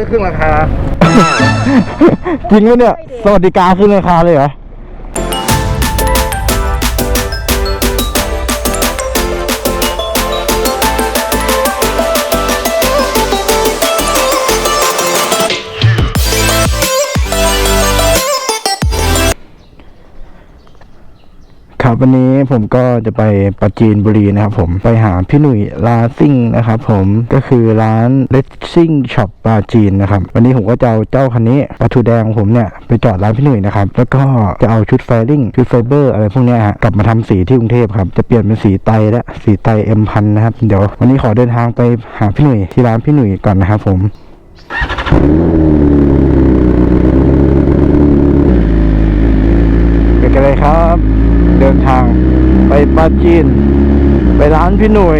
ื้อครึ่งราคา จริงไหมเนี่ย สวัสดิการขึ้นราคาเลยเหรอ วันนี้ผมก็จะไปปราจีนบุรีนะครับผมไปหาพี่หนุ่ยลาซิ่งนะครับผมก็คือร้านเลสซิ่งช็อปปราจีนนะครับวันนี้ผมก็จะเอาเจ้าคันนี้ปลาทูแดงของผมเนี่ยไปจอดร้านพี่หนุ่ยนะครับแล้วก็จะเอาชุดไฟลิ่งชุดไฟเบอร์อะไรพวกนี้ฮะกลับมาทำสีที่กรุงเทพครับจะเปลี่ยนเป็นสีไตและสีไตเอ็มพันนะครับเดี๋ยววันนี้ขอเดินทางไปหาพี่หนุ่ยที่ร้านพี่หนุ่ยก่อนนะครับผมไปกัน เลยครับเดินทางไปปาจีน ไปร้านพี่หนุ่ย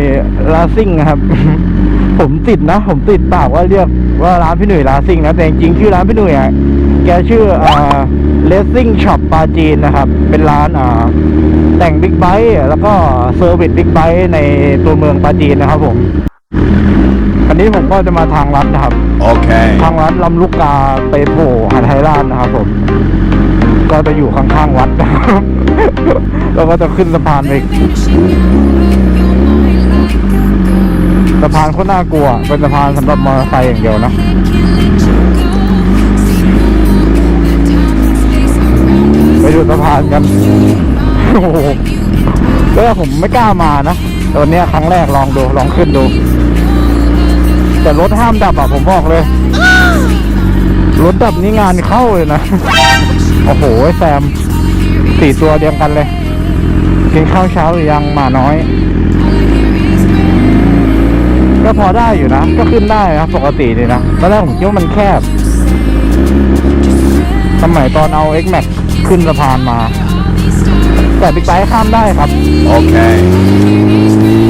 ลาซิ่งนะครับ ผมติดนะ ผมติดปากว่าเรียกว่าร้านพี่หนุ่ยลาซิ่งนะแต่จริงๆชื่อร้านพี่หนุ่ยอะแกชื่ออ่าเลสซิ่งช็อปปาจีนนะครับ เป็นร้านอ่าแต่งบิ๊กไบค์แล้วก็เซอร์วิสบิ๊กไบค์ในตัวเมืองปาจีนนะครับผมอันนี้ผมก็จะมาทางรัฐนะครับ Okay. ทางวัดลำลูกกาไปโผล่หาดไทยราชนะครับผม ก็จะอยู่ข้างๆวัดนะครับแล้วก็จะขึ้นสะพานไปสะพานโคตรน่ากลัว เป็นสะพานสำหรับมอเตอร์ไซค์อย่างเดียวนะไปดูสะพานกันโอ้โหแล้วผมไม่กล้ามานะแตวันนี้ครั้งแรกลองดู ลองขึ้นดู แต่รถห้ามดับอะผมบอกเลย รถดับนี่งานเข้าเลยนะ โอ้โหแซมสี่ตัวเดียวกันเลย กินข้าวเช้าหรือยังหมาน้อย ก็พอได้อยู่นะ ก็ขึ้นได้นะปกติเลยนะตอนแรกผมคิดว่ามันแคบ สมัยตอนเอา X Max ขึ้นสะพานมา แต่บิ๊กไบค์ข้ามได้ครับ Okay. โ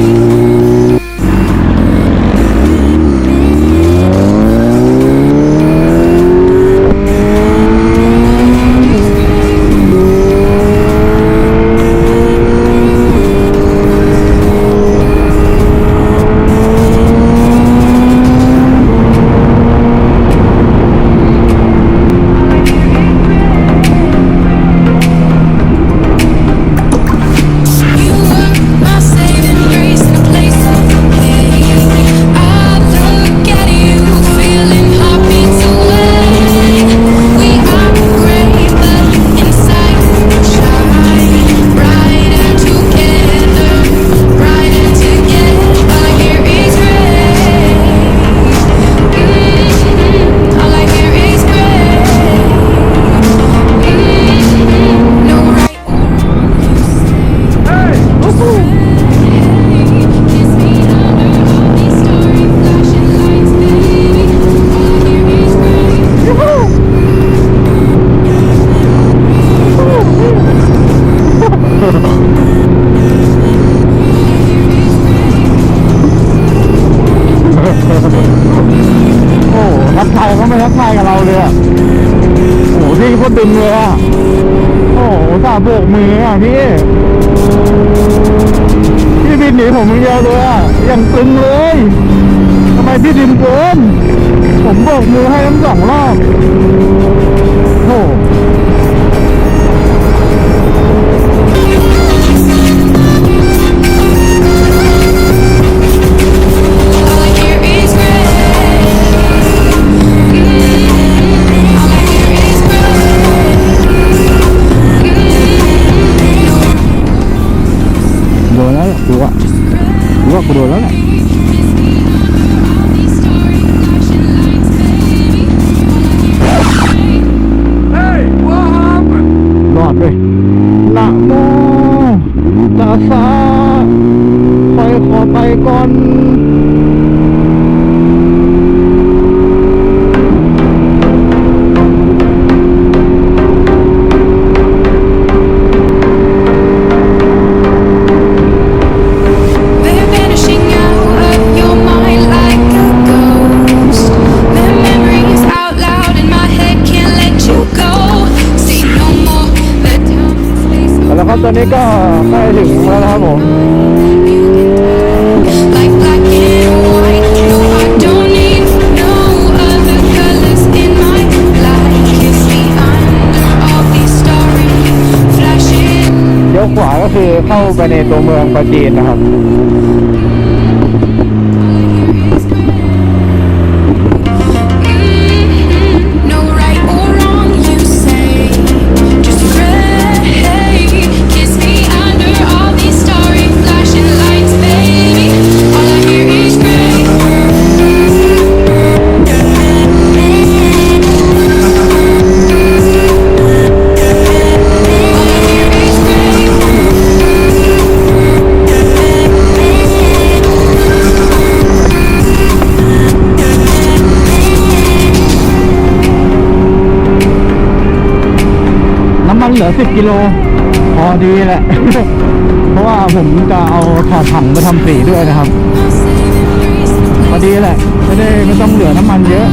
กมืออะพี่พี่บินหนีผมคนเดียวเลยอะอย่างตึงเลยทำไมพี่ดินเกินผมโบกมือให้ทั้งสองรอบ ไปขอไปก่อนแล้วครับตอนนี้ก็ใกล้ถึงแล้วนะครับผม ข้าไปในตัวเมืองปราจีนนะครับ น้ำมันเหลือ10กิโล พอดีแหละ เพราะว่าผมจะเอาถอดถังไปทำสีด้วยนะครับ พอดีแหละไม่ได้ไม่ต้องเหลือน้ำมันเยอะ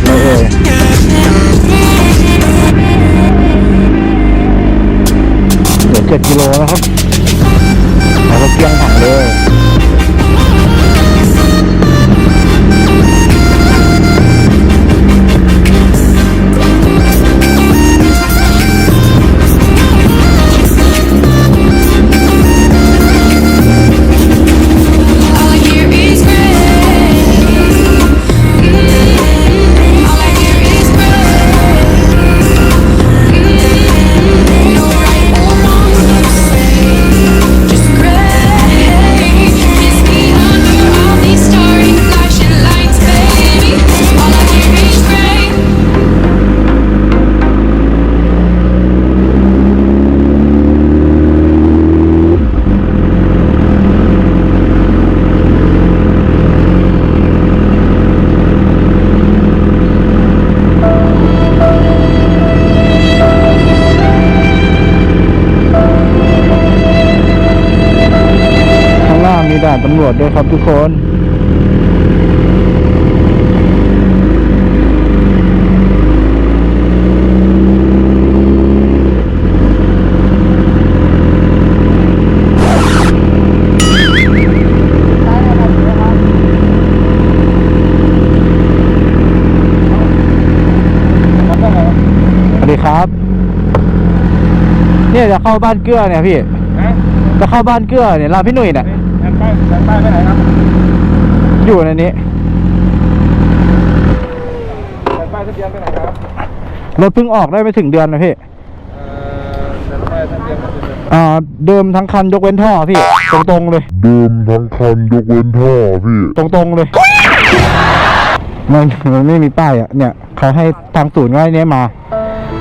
ดเลยเอ่ยเหลือเจ็ดกิโลนะครับแล้วก็เกลี้ยงถังเลยำรวจด้วยครับทุกคนสวัสดีครับ เนี่ยจะเข้าบ้านเกื้อเนี่ยพี่ จะเข้าบ้านเกื้อเนี่ยร้านพี่หนุ่ยเนี่ยแผ่น ป้ายแผ่นป้ายไปไหนครับอยู่ในนี้แผ่นป้ายทะเบียนไปไหนครับรถเพิ่งออกได้ไม่ถึงเดือนนะพี่เอ่อแผ่นป้ายทะเบียนมันเป็นอ่าเดิมทั้งคันยกเว้นท่อพี่ ตรงๆเลย เดิมทั้งคันยกเว้นท่อพี่ ตรงๆเลยมันมันไม่มีป้ายอะเนี่ยเขาให้ทางศูนย์ก็ให้เนี้ยมา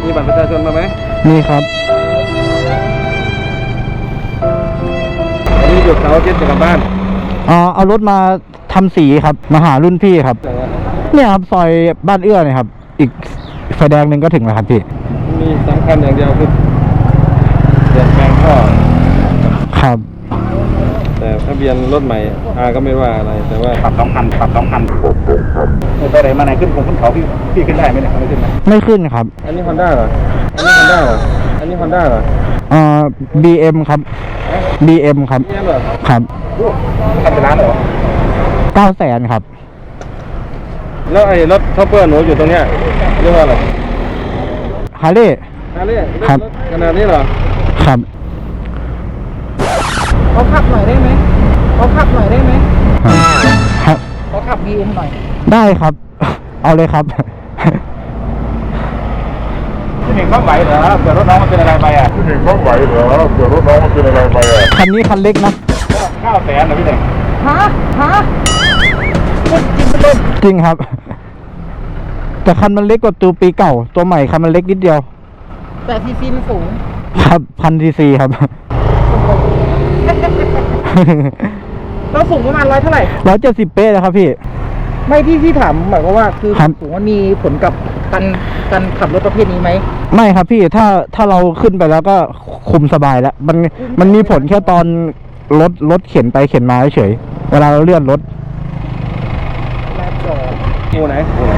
มีบัตรประชาชนมาไหมนี่ครับ ยุดเสาร์อาทิตย์จะกลับบ้านอ่าเอารถมาทำสีครับ มาหารุ่นพี่ครับแต่ว่าเนี่ยครับซอยบ้านเอื้อเนี่ยครับ อีกไฟแดงหนึ่งก็ถึงแล้วครับพี่มีสำคัญอย่างเดียวคือเปลี่ยนแปลงท่อครับ แต่ทะเบียนรถใหม่อาก็ไม่ว่าอะไร แต่ว่าปรับสองพันปรับสองพันไปไหนมาไหนขึ้นคงขึ้นเขาพี่พี่ขึ้นได้ไหมเนี่ยไม่ขึ้นไหมไม่ขึ้นครับ อันนี้ฮอนด้าเหรออันนี้ฮอนด้าเหรออันนี้ฮอนด้าเหรออ่า BM ครับ BM ครับ เนี่ยเหรอครับทำเป็นร้านเหรอเก้าแสนครับ แล้วไอ้รถท็อปเปอร์หนูอยู่ตรงเนี้ยเรียกว่าอะไรฮาร์เลย์ ฮาร์เลย์ครับ ขนาดนี้เหรอครับ เขาขับหน่อยได้ไหมเขาขับหน่อยได้ไหมครับ เขาขับ BM หน่อย ได้ครับ เอาเลยครับ พี่หนึ่งเขาไหวเหรอเกิดรถน้องมันเป็นอะไรไปอะพี่หนึ่งเขาไหวเหรอเกิดรถน้องมันเป็นอะไรไปอะคันนี้คันเล็กนะเก้าแสนนะพี่หนึ่งฮะฮะจริงครับ แต่คันมันเล็กกว่าตัวปีเก่า ตัวใหม่คันมันเล็กนิดเดียวแต่ซีซีมันสูงครับพันซีซีครับเราสูงประมาณร้อยเท่าไหร่ร้อยเจ็ดสิบเป๊ะเลยครับพี่ ไม่ที่ที่ถามหมายความว่าคือครับสูงมันมีผลกับ การการขับรถประเภทนี้ไหม ไม่ครับพี่ถ้าถ้าเราขึ้นไปแล้วก็คุมสบายแล้ว มันมันมีผลแค่ตอนรถรถเข็นไปเข็นมาเฉยเวลาเราเลื่อนรถหน้าจอกูไหนกูไหน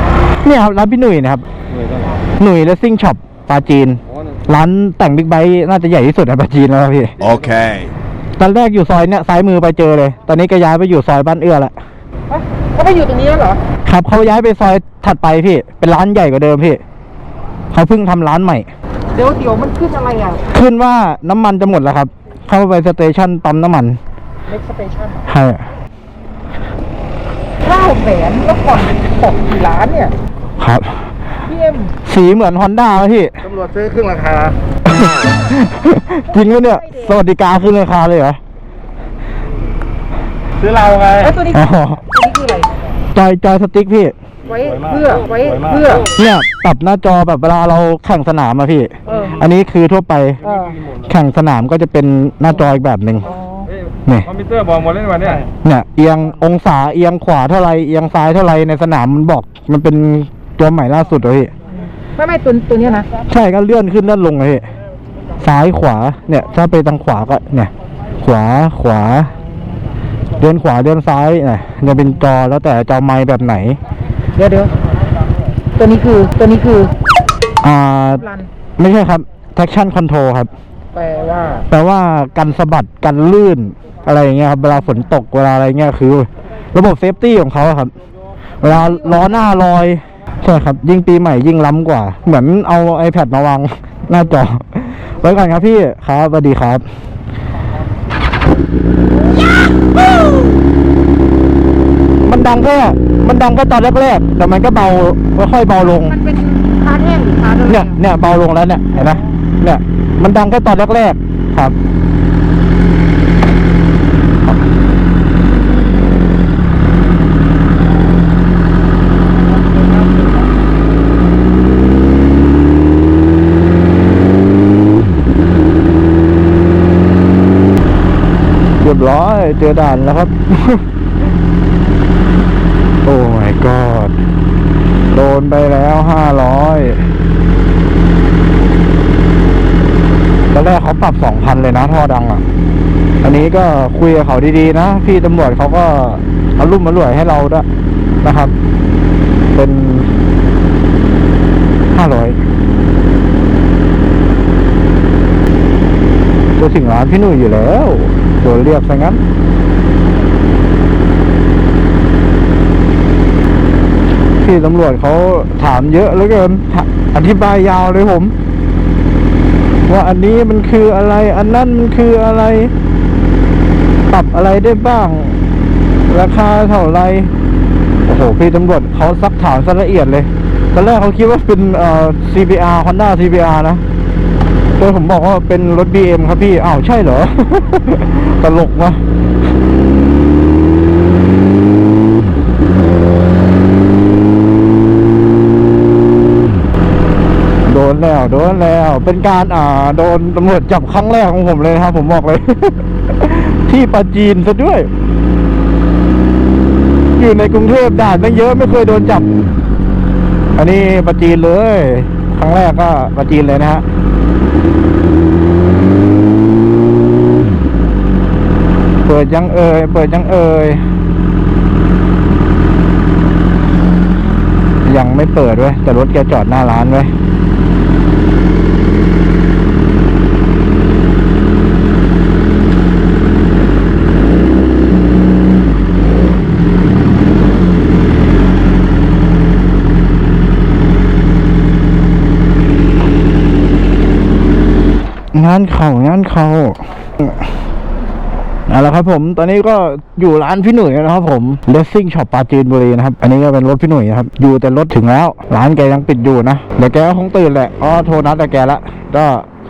เนี่ยครับร้านพี่หนุ่ยนะครับหน่วยเท่าไหร่หนุ่ยเลสซิ่งช็อปปาจีน อ๋อหนึ่งร้านแต่งบิ๊กไบค์น่าจะใหญ่ที่สุดในปาจีนแล้วครับพี่ Okay. ตอนแรกอยู่ซอยเนี่ยซ้ายมือไปเจอเลย ตอนนี้ก็ย้ายไปอยู่ซอยบ้านเอื้อละ เอ้าเขาไปอยู่ตรงนี้แล้วเหรอ ครับเขาย้ายไปซอยถัดไปพี่ เป็นร้านใหญ่กว่าเดิมพี่เขาเพิ่งทำร้านใหม่ เดี๋ยวเดี๋ยวมันขึ้นอะไรอะ ขึ้นว่าน้ำมันจะหมดแล้วครับ เข้าไปสเตชันปั๊มน้ำมัน next station ใช่เก้าแสนแล้วผ่อนผ่อนกี่ล้านเนี่ย ครับพี่เอ็มสีเหมือนฮอนด้าพี่ตำรวจซื้อครึ่งราคา จริงไหมเนี่ย สวัสดิการขึ้นราคาเลยเหรอ ซื้อเราไงไอ้ยตัวนี้อ๋อตัวนี้คืออะไร จอยจอยสติ๊กพี่ ไว้สวยมากเพื่อไว้สวยมากเพื่อ เนี่ยปรับหน้าจอแบบเวลาเราแข่งสนามอะพี่ เออ อันนี้คือทั่วไป เออแข่งสนามก็จะเป็นหน้าจออีกแบบหนึ่งอ๋อเอ้ยนี่ คอมพิวเตอร์บอกหมดเลยวันเนี้ยเนี่ยเอียงองศาเอียงขวาเท่าไรเอียงซ้ายเท่าไรในสนามมันบอกมันเป็นตัวใหม่ล่าสุดเลยพี่ ไม่ไม่ตัวตัวเนี้ยนะใช่ก็เลื่อนขึ้นเลื่อนลงเลยพี่ซ้ายขวาเนี่ย ถ้าไปทางขวาก็เนี่ย ขวาขวา เดินขวาเดินซ้ายเนี่ยจะเป็นจอแล้วแต่จะเอาไม้แบบไหน เดี๋ยวเดี๋ยวตัวนี้คือตัวนี้คืออ่ารันไม่ใช่ครับ traction control ครับ แปลว่าแปลว่ากันสะบัดกันลื่นอะไรอย่างเงี้ยครับเวลาฝนตกเวลาอะไรเงี้ยคือ ระบบเซฟตี้ของเขาอะครับ เวลาล้อหน้าลอยใช่ครับ ยิ่งปีใหม่ยิ่งล้ำกว่า เหมือนเอา iPad มาวางหน้าจอ ไว้ก่อนครับพี่ครับสวัสดีครับมันดัง แค่มันดังแค่ตอนแรกๆแต่มันก็เบาค่อยๆเบาลง มันเป็นคาร์ทแห้งหรือคาร์ทอะไรเนี่ยเนี่ยเบาลงแล้วเนี่ยเห็นไหมเนี่ย มันดังแค่ตอนแรกๆครับเรียบร้อยเจอด่านแล้วครับโอ้ my god โดนไปแล้วห้าร้อยตอนแรกเขาปรับสองพันเลยนะท่อดังอะ อันนี้ก็คุยกับเขาดีๆนะ พี่ตำรวจเขาก็เอารุ่มมาหลวยให้เราด้วยนะครับ เป็นห้าร้อยจะถึงร้านพี่หนุ่ยอยู่แล้วโดนเรียกซะงั้น พี่ตำรวจเขาถามเยอะเหลือเกิน อธิบายยาวเลยผม ว่าอันนี้มันคืออะไร อันนั้นมันคืออะไร ปรับอะไรได้บ้าง ราคาเท่าไรโอ้โห พี่ตำรวจเขาซักถามซะละเอียดเลย ตอนแรกเขาคิดว่าเป็นเอ่อ CBR Honda CBR นะโดยผมบอกว่าเป็นรถ BM ครับพี่อ้าวใช่เหรอ ตลกมะ โดน แล้วโดนแล้ว เป็นการอ่าโดนตำรวจจับครั้งแรกของผมเลยครับผมบอกเลย ที่ปาจีนซะด้วย อยู่ในกรุงเทพด่านไม่เยอะไม่เคยโดนจับ อันนี้ปาจีนเลย ครั้งแรกก็ปาจีนเลยนะฮะเปิดยังเอ่ยเปิดยังเอ่ยยังไม่เปิดเว้ยแต่รถแกจอดหน้าร้านเว้ยงานเขางานเขาเอาละครับผมตอนนี้ก็อยู่ร้านพี่หนุ่ยนะครับผม Racing Shop ปราจีนบุรีนะครับ อันนี้ก็เป็นรถพี่หนุ่ยนะครับ อยู่แต่รถถึงแล้ว ร้านแกยังปิดอยู่นะเดี๋ยวแกก็คงตื่นแหละอ๋อโทรนัดแต่แกละก็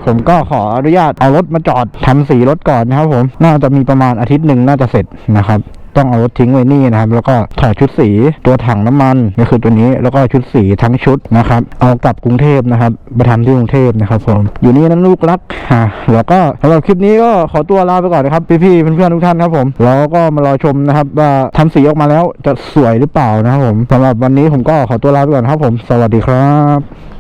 ผมก็ขออนุญาตเอารถมาจอดทำสีรถก่อนนะครับผม น่าจะมีประมาณอาทิตย์หนึ่งน่าจะเสร็จนะครับ ต้องเอารถทิ้งไว้นี่นะครับ แล้วก็ถอดชุดสีตัวถังน้ำมันก็คือตัวนี้แล้วก็ชุดสีทั้งชุดนะครับ เอากลับกรุงเทพนะครับไปทำที่กรุงเทพนะครับผมอยู่นี่นะลูกรักฮะแล้วก็สำหรับคลิปนี้ก็ขอตัวลาไปก่อนนะครับพี่ๆเพื่อนๆทุกท่านครับผมแล้วก็มารอชมนะครับ ว่าทำสีออกมาแล้วจะสวยหรือเปล่านะครับผมสำหรับวันนี้ผมก็ขอตัวลาไปก่อนครับผม สวัสดีครับ